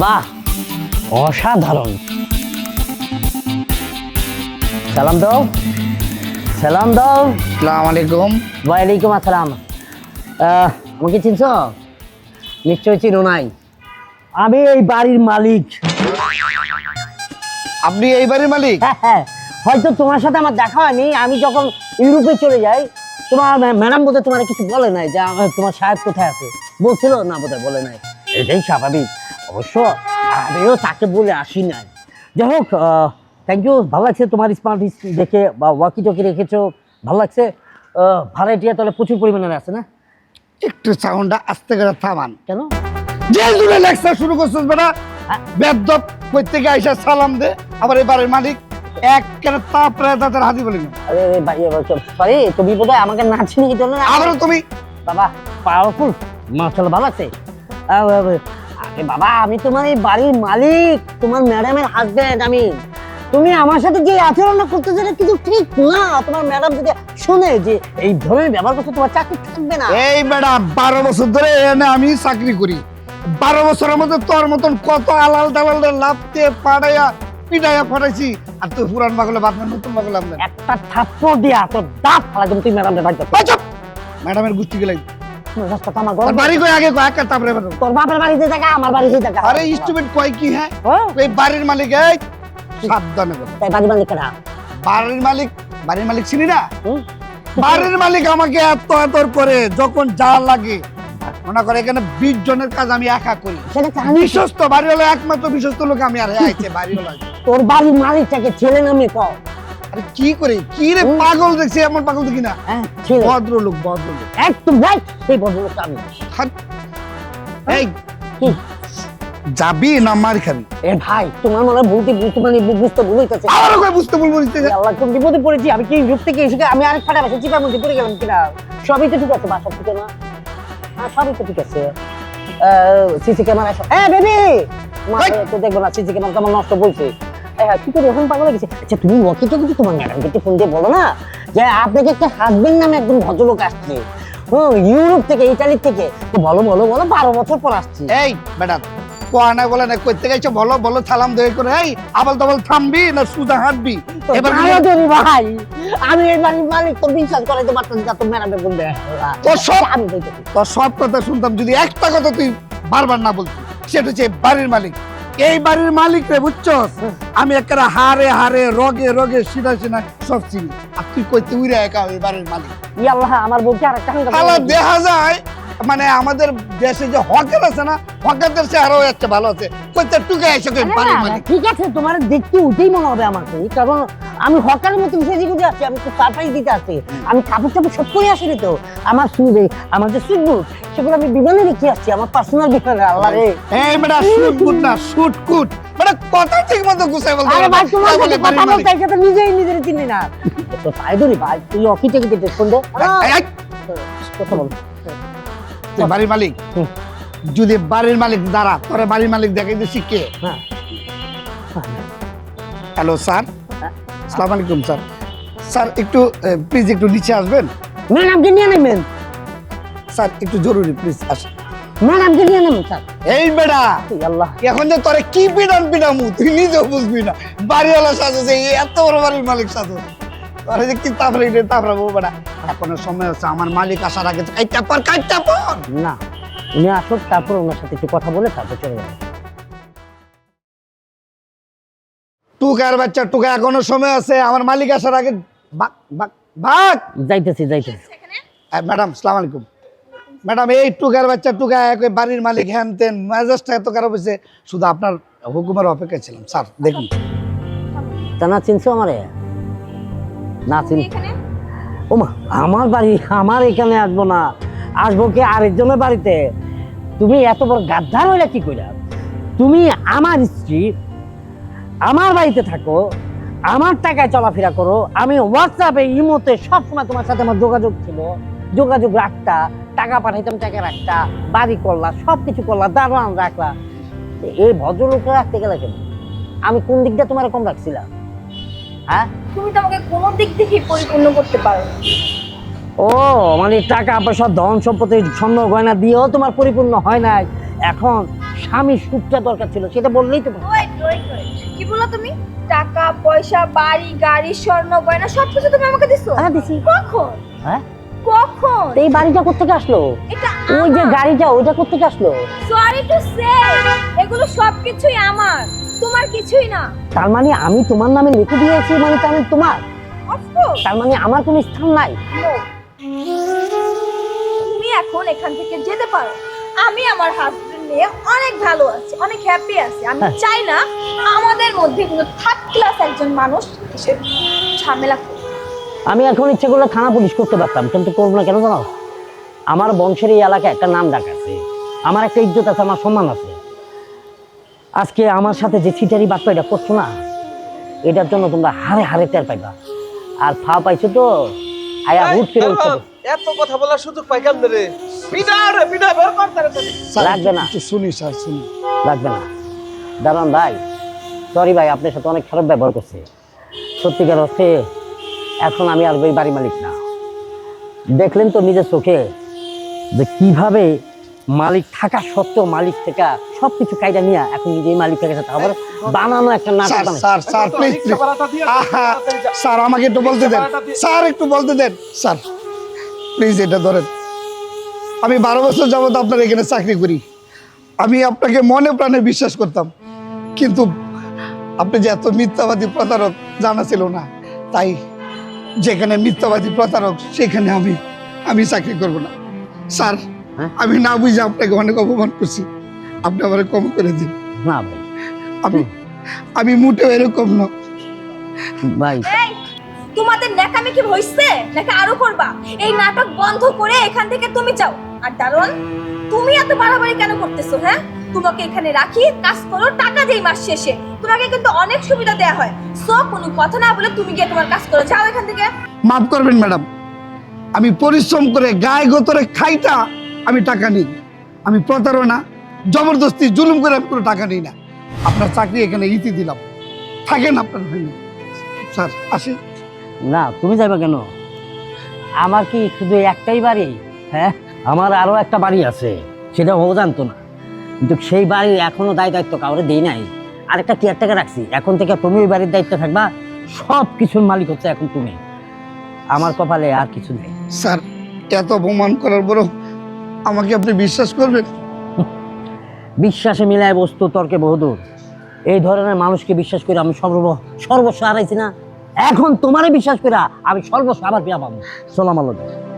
বাহ অসাধারণ। সালাম দাও সালাম দাও। সালাম আলাইকুম। ওয়ালাইকুম আসসালাম। আমাকে চিনছ? নিশ্চয় চিনো নাই। আমি এই বাড়ির মালিক। আপনি এই বাড়ির মালিক? হ্যাঁ হ্যাঁ। হয়তো তোমার সাথে আমার দেখা হয়নি। আমি যখন ইউরোপে চলে যাই তোমার ম্যাডাম বোধহয় তোমার কিছু বলে নাই যে তোমার সাহেব কোথায় আছে? বলছিল না বোধহয় বলে নাই। এটাই স্বাভাবিক। অবশ্য আমিও তাকে বলে আসি নাই। যাই হোক থ্যাংক ইউ ভালো লাগছে তোমার স্মার্ট দেখে বা ওয়াকি টকি রেখেছো ভালো লাগছে। ভাড়াটিয়া তাহলে প্রচুর পরিমাণে আছে না? একটু সাউন্ডটা আস্তে করে থামান। কেন? যে জুড়ে লেকচার শুরু করছিস বেটা। হ্যাঁ। বেদব কই আইসা সালাম দে। আবার এই বাড়ির মালিক এক কেন তাপরে তাদের হাতি বলি আরে সরি তুমি বোধহয় আমাকে না চিনি কি জন্য আবারও তুমি? বাবা পাওয়ারফুল মাশাআল্লাহ ভালো আছে। আরে বাবা আমি তোমার এই বাড়ির মালিক তোমার ম্যাডামের হাজবেন্ড আমি। তুমি আমার সাথে যে আচরণটা করতেছো এটা কিন্তু ঠিক না। তোমার ম্যাডাম যদি শুনে যে এই ধরনের ব্যবহার করছে তোমার চাকরি থাকবে না। এই বেটা বারো বছর ধরে এনে আমি চাকরি করি। বারো বছরের মধ্যে তোর মতন কত আলাল দালাল লাভতে পাড়াইয়া পিটাইয়া পাঠাইছি আর তুই পুরান বাগলে বাদ না নতুন বাগলে একটা থাপ্পড় দিয়া তোর দাঁত ফালা তুমি বাড়িতে। ম্যাডামের গুষ্টি গেলাই রাস্তা আমার ঘর। বাড়ি কই আগে কয়? একটা তারপরে তোর বাপের বাড়িতে থাকা আমার বাড়িতে থাকা। আরে ইনস্ট্রুমেন্ট কয় কি হ্যাঁ? হ্যাঁ? এই বাড়ির মালিক এই সাবধানে বল। তাই বাড়ি মালিক কেনা বাড়ির মালিক বাড়ির মালিক চিনি না? বাড়ির মালিক আমাকে এত করে যখন যা লাগে। মনে করে এখানে বিশ জনের কাজ আমি একা করি। বিশ্বস্ত বাড়ি হলো একমাত্র বিশ্বস্ত লোক আমি আর আইছে বাড়ি তোর বাড়ির মালিকটাকে ছেলে নামে কও। আরে কি করে? কি রে পাগল দেখছি এমন পাগল দেখি না হ্যাঁ ছেলে ভদ্র লোক ভদ্র লোক একদম রাইট সেই ভদ্রলোকটা আমি। এই যাবি না মার খাবি? এ ভাই তোমার মনে হয় বলতে মানে বুঝতে ভুল হইতেছে কই বুঝতে নিতে আল্লাহ কোন বিপদে পড়েছি? আমি কি ইউরোপ থেকে এসে আমি আরেক ফাটা বাসা চিপার মধ্যে পড়ে গেলাম কিনা? সবই তো ঠিক আছে বাসা ঠিক না হ্যাঁ সবই তো ঠিক আছে। সিসি ক্যামেরা হ্যাঁ বেবি! তো দেখব না সিসি ক্যামেরা কেমন নষ্ট বলছে। হ্যাঁ, কি করে এখন পাগল গেছে? আচ্ছা তুমি ওকে তো তোমার ম্যাডামকে ফোন দিয়ে বলো না? যে আপনাকে একটা হাজবেন্ড নামে ভদ্রলোক আসছে। হুম ইউরোপ থেকে থেকে। তো বলো বলো বলো বারো বছর পর আসছি। এই বেটা কোয়ানা বলে না থেকে আইছো বলো বলো সালাম দয়ে করে এই আবল তাবল থামবি না সুদা হাঁটবি? এবার ভাই। আমি এই বাড়ির মালিক তোর বিশ্বাস করাইতে পারতাম না তোর ম্যাডামের ফোন দেয়। তোর সব- আমি তোর সব কথা শুনতাম যদি একটা কথা তুই বারবার না বলতি সেটা হচ্ছে বাড়ির মালিক। এই বাড়ির মালিক রে বুঝছস আমি একটা হারে হারে রগে রগে সিধা সিনা সব চিনি। আর তুই কইতে রে একা এই বাড়ির মালিক। ইয়াল্লাহ আমার বউকে আর একটা দেখা যায় মানে আমাদের দেশে যে হকার আছে না হকারদের সে আরও একটা ভালো আছে। কইতে টুকে এসে কই বাড়ির মালিক। ঠিক আছে তোমার দেখতে উঠেই মনে হবে আমাকে। কারণ আমি হকারের মতো সেজে গুজে আছি আমি তো সারপ্রাইজ দিতে আসি আমি কাপড় চাপড় সব করে আসিনি তো। আমার সুইট আমার যে সুইট বুট সেগুলো আমি বিমানে রেখে আসছি আমার পার্সোনাল বিমানে আল্লাহ রে। এই বেটা না কুট মানে কথা ঠিক মতো গুছাই বলতে আরে ভাই তোমার সাথে কথা বলতে এসে তো নিজেই নিজের চিনি না। তো ভাই তুই দে কথা বল। বাড়ির মালিক? যদি বাড়ির মালিক দাঁড়া তোরে বাড়ির মালিক দেখে দিচ্ছি কে? হ্যাঁ। হ্যালো স্যার সালাম আলাইকুম স্যার। স্যার একটু প্লিজ একটু নিচে আসবেন? ম্যাডামকে নিয়ে নেবেন? স্যার একটু জরুরি প্লিজ আসেন। ম্যাডামকে নিয়ে নেবেন স্যার। এই বেটা আল্লাহ। এখন যে তোরে কি পিডান পিডামু তুই নিজেও বুঝবি না। বাড়িওয়ালা সাজেছে এত বড় বাড়ির মালিক সাজো। তোরে যে কি তারপরে রে তারপরে বউ বেটা। এখনও সময় আছে আমার মালিক আসার আগে কাইটা পর কাইটা পর। না উনি আসুক তারপর ওনার সাথে একটু কথা বলে তারপর চলে যাবে। টুকার বাচ্চা টুকা এখনও সময় আছে আমার মালিক আসার আগে বাক বাক বাক। যাইতেছি যাইতেছি। ম্যাডাম সালাম আলাইকুম। ম্যাডাম এই টুকার বাচ্চা টুকা এক বাড়ির মালিক হ্যান তেন মেজাজটা এত খারাপ হয়েছে শুধু আপনার হুকুমের অপেক্ষায় ছিলাম। স্যার দেখুন। তা না চিনছো আমারে? না চিন ও আমার বাড়ি আমার এখানে আসব না। আসব কি আরেকজনের বাড়িতে? তুমি এত বড় গাদ্দার হইলে কি কইরা তুমি আমার স্ত্রী আমার বাড়িতে থাকো আমার টাকায় চলাফেরা করো আমি হোয়াটসঅ্যাপে ইমোতে সবসময় তোমার সাথে আমার যোগাযোগ ছিল। যোগাযোগ রাখতা টাকা পাঠাইতাম টাকা রাখতা বাড়ি করলা সব কিছু করলা দারোয়ান রাখলা। এই ভদ্রলোককে রাখতে গেলে কেন? আমি কোন দিকটা তোমার কম রাখছিলাম? হ্যাঁ? তুমি তো আমাকে কোনো দিক থেকে পরিপূর্ণ করতে পারো ও মানে টাকা পয়সা ধন সম্পত্তি স্বর্ণ গয়না দিয়েও তোমার পরিপূর্ণ হয় নাই। এখন স্বামীর সুখটা দরকার ছিল সেটা বললেই তো কি বলো তুমি? টাকা পয়সা বাড়ি গাড়ি স্বর্ণ গয়না সব কিছু তুমি আমাকে দিছো? হ্যাঁ দিছি। কখন? হ্যাঁ? কখন? এই বাড়িটা কোথেকে আসলো? এটা ওই যে গাড়িটা ওইটা কোথেকে আসলো? সরি টু সে এগুলো সবকিছুই আমার। তোমার কিছুই না। তার মানে আমি তোমার নামে লিখে দিয়েছি মানে তার মানে তোমার তার মানে আমার কোনো স্থান নাই। তুমি এখন এখান থেকে যেতে পারো। আমি আমার হাজবেন্ড নিয়ে অনেক ভালো আছে অনেক হ্যাপি আছি। আমি হ্যাঁ। চাই না আমাদের মধ্যে কোনো থার্ড ক্লাস একজন মানুষ এসে ঝামেলা আমি এখন ইচ্ছে করলে থানা পুলিশ করতে পারতাম কিন্তু করব না কেন জানো? আমার বংশের এই এলাকায় একটা নাম ডাক আছে। আমার একটা ইজ্জত আছে আমার সম্মান আছে। আজকে আমার সাথে যে ছিটারি বাক্য এটা করছ না এটার জন্য তোমরা হারে হারে টের পাইবা। আর ফা পাইছো তো আয়া হুট করে এত কথা বলার সুযোগ পাই কেমনে রে। পিঠা রে বের কর স্যার, লাগবে না। শুনি স্যার শুনি। লাগবে না। দাঁড়ান ভাই সরি ভাই আপনার সাথে অনেক খারাপ ব্যবহার করছে। সত্যিকার অর্থে এখন আমি আর ওই বাড়ি মালিক না। দেখলেন তো নিজের চোখে যে কীভাবে মালিক থাকা সত্ত্বেও মালিক থেকে সব কিছু কায়দা নিয়ে এখন নিজেই মালিক থেকে সাথে আবার বানানো একটা নাটক স্যার স্যার প্লিজ স্যার আমাকে একটু বলতে দেন। স্যার একটু বলতে দেন। স্যার প্লিজ এটা ধরেন। আমি বারো বছর যাবত আপনার এখানে চাকরি করি। আমি আপনাকে মনে প্রাণে বিশ্বাস করতাম। কিন্তু আপনি যে এত মিথ্যাবাদী প্রতারক জানা ছিল না তাই যেখানে মিথ্যাবাদী প্রতারক সেখানে আমি আমি চাকরি করব না। স্যার হ্যাঁ? আমি না বুঝে আপনাকে অনেক অপমান করছি। আপনি আমার কম করে দিন। না ভাই। আমি আমি মোটেও এরকম না। ভাই। তোমাদের ন্যাকামি কি হইছে? নাকি আরও করবা। এই নাটক বন্ধ করে এখান থেকে তুমি যাও। আর দারোয়ান তুমি এত বাড়াবাড়ি কেন করতেছো হ্যাঁ? তোমাকে এখানে রাখি কাজ করো টাকা দেই মাস শেষে। তোমাকে কিন্তু অনেক সুবিধা দেয়া হয়। সো কোনো কথা না বলে তুমি গিয়ে তোমার কাজ করো। যাও এখান থেকে। মাফ করবেন ম্যাডাম। আমি পরিশ্রম করে গায়ে গোতরে খাইটা আমি টাকা নিই। আমি প্রতারণা জবরদস্তি জুলুম করে আমি কোনো টাকা নিই না। আপনার চাকরি এখানে ইতি দিলাম। থাকেন আপনার ভাই স্যার আসি। না তুমি যাবে কেন? আমার কি শুধু একটাই বাড়ি? হ্যাঁ? আমার আরও একটা বাড়ি আছে সেটা ও জানতো না। কিন্তু সেই বাড়ি এখনও দায় দায়িত্ব কাউরে দেই নাই। আরেকটা কেয়ারটেকার রাখছি এখন থেকে তুমি ওই বাড়ির দায়িত্ব থাকবা সব কিছুর মালিক হচ্ছে এখন তুমি। আমার কপালে আর কিছু নেই। স্যার এত অপমান করার পরও আমাকে আপনি বিশ্বাস করবেন? বিশ্বাসে মিলায় বস্তু তর্কে বহুদূর। এই ধরনের মানুষকে বিশ্বাস করে আমি সর্ব সর্বস্ব হারাইছি না। এখন তোমারে বিশ্বাস করে আমি সর্বস্ব আবার পেয়ে পাবো। সালাম আলাইকুম।